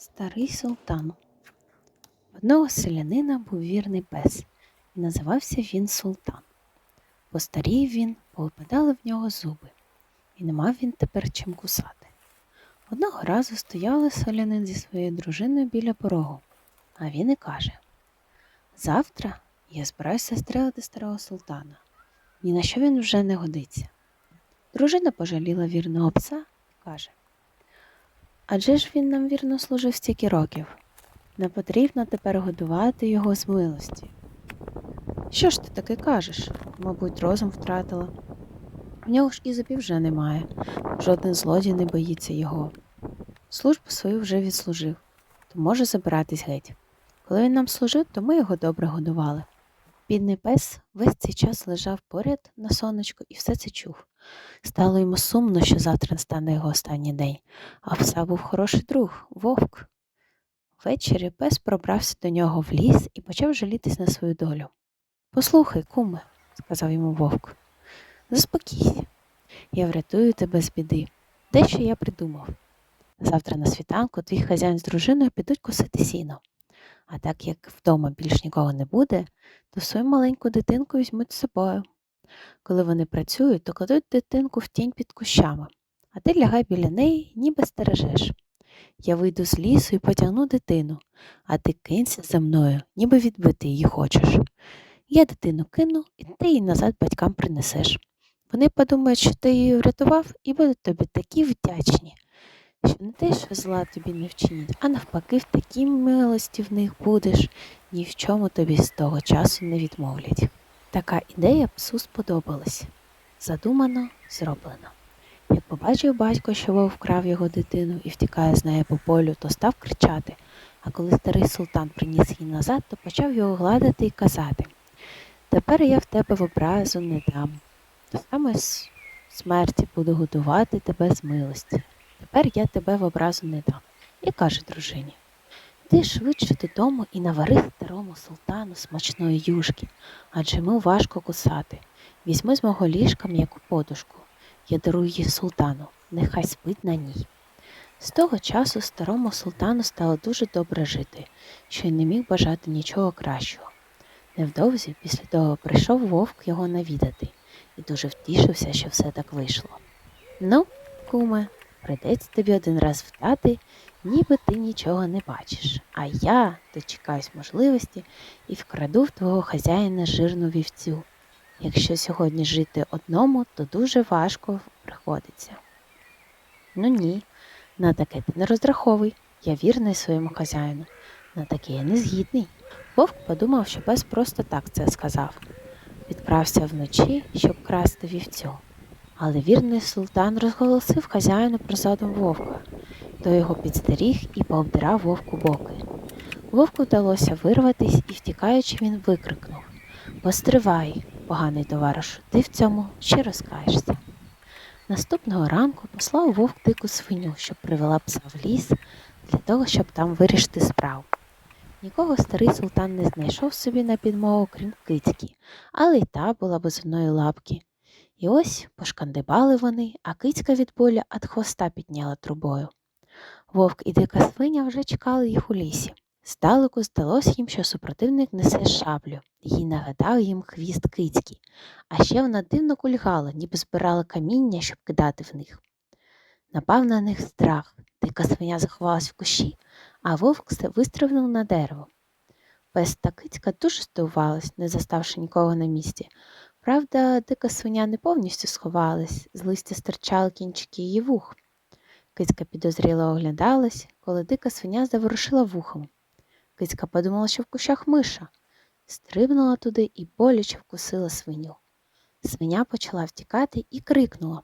Старий султан. Одного селянина був вірний пес, і називався він Султан. Постарів він, повипадали в нього зуби, і не мав він тепер чим кусати. Одного разу стояли селянин зі своєю дружиною біля порогу, а він і каже: Завтра я збираюся стрелити старого султана. Ні на що він вже не годиться. Дружина пожаліла вірного пса і каже: Адже ж він нам вірно служив стільки років. Не потрібно тепер годувати його з милості. Що ж ти таке кажеш? Мабуть, розум втратила. В нього ж і зубів вже немає, жоден злодій не боїться його. Службу свою вже відслужив, то може забиратись геть. Коли він нам служив, то ми його добре годували. Бідний пес весь цей час лежав поряд на сонечку і все це чув. Стало йому сумно, що завтра настане його останній день, а пса був хороший друг вовк. Ввечері пес пробрався до нього в ліс і почав жалітись на свою долю. Послухай, куме, сказав йому вовк, заспокійся, я врятую тебе з біди. Дещо я придумав. Завтра на світанку твій хазяїн з дружиною підуть косити сіно. А так як вдома більш нікого не буде, то свою маленьку дитинку візьмуть з собою. Коли вони працюють, то кладуть дитинку в тінь під кущами, а ти лягай біля неї, ніби стережеш. Я вийду з лісу і потягну дитину, а ти кинься за мною, ніби відбити її хочеш. Я дитину кину, і ти її назад батькам принесеш. Вони подумають, що ти її врятував, і будуть тобі такі вдячні, що не те, що зла тобі не вчинять, а навпаки, в такій милості в них будеш, ні в чому тобі з того часу не відмовлять. Така ідея псу сподобалась. Задумано, зроблено. Як побачив батько, що вовк вкрав його дитину і втікає з нею по полю, то став кричати, а коли старий султан приніс її назад, то почав його гладити і казати Тепер я в тебе в образу не дам. До самої с- смерті буду годувати тебе з милості. Тепер я тебе в образу не дам. І каже дружині Ти швидше додому і навари старому султану смачної юшки, адже йому важко кусати. Візьми з мого ліжка м'яку подушку. Я дарую її султану, нехай спить на ній. З того часу старому султану стало дуже добре жити, що й не міг бажати нічого кращого. Невдовзі після того прийшов вовк його навідати і дуже втішився, що все так вийшло. Ну, куме, прийдеться тобі один раз вдати, ніби ти нічого не бачиш, а я дочекаюсь можливості і вкраду в твого хазяїна жирну вівцю. Якщо сьогодні жити одному, то дуже важко приходиться. Ну ні, на таке ти не розраховуй. Я вірний своєму хазяїну. На таке я не згідний. Вовк подумав, що пес просто так це сказав. Відправся вночі, щоб красти вівцю. Але вірний султан розголосив хазяїну про задум вовка, то його підстеріг і пообдирав вовку боки. Вовку вдалося вирватись і, втікаючи, він викрикнув Постривай, поганий товаришу, ти в цьому ще розкаєшся. Наступного ранку послав вовк дику свиню, щоб привела пса в ліс для того, щоб там вирішити справу. Нікого старий султан не знайшов собі на підмогу, крім кицьки, але й та була без одної лапки. І ось пошкандибали вони, а кицька від болю ад хвоста підняла трубою. Вовк і дика свиня вже чекали їх у лісі. Здалеку здалось їм, що супротивник несе шаблю, їй нагадав їм хвіст кицьки, а ще вона дивно кульгала, ніби збирала каміння, щоб кидати в них. Напав на них страх, дика свиня заховалась в кущі, а вовк вистрибнув на дерево. Пес та кицька дуже здивувались, не заставши нікого на місці. Правда, дика свиня не повністю сховалась, з листя стирчали кінчики її вух. Кицька підозріло оглядалась, коли дика свиня заворушила вухом. Кицька подумала, що в кущах миша, стрибнула туди і боляче вкусила свиню. Свиня почала втікати і крикнула.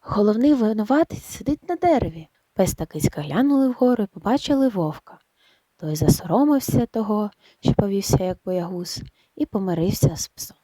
Головний винуватець сидить на дереві. Пес та кицька глянули вгору і побачили вовка. Той засоромився того, що повівся як боягуз, і помирився з псом.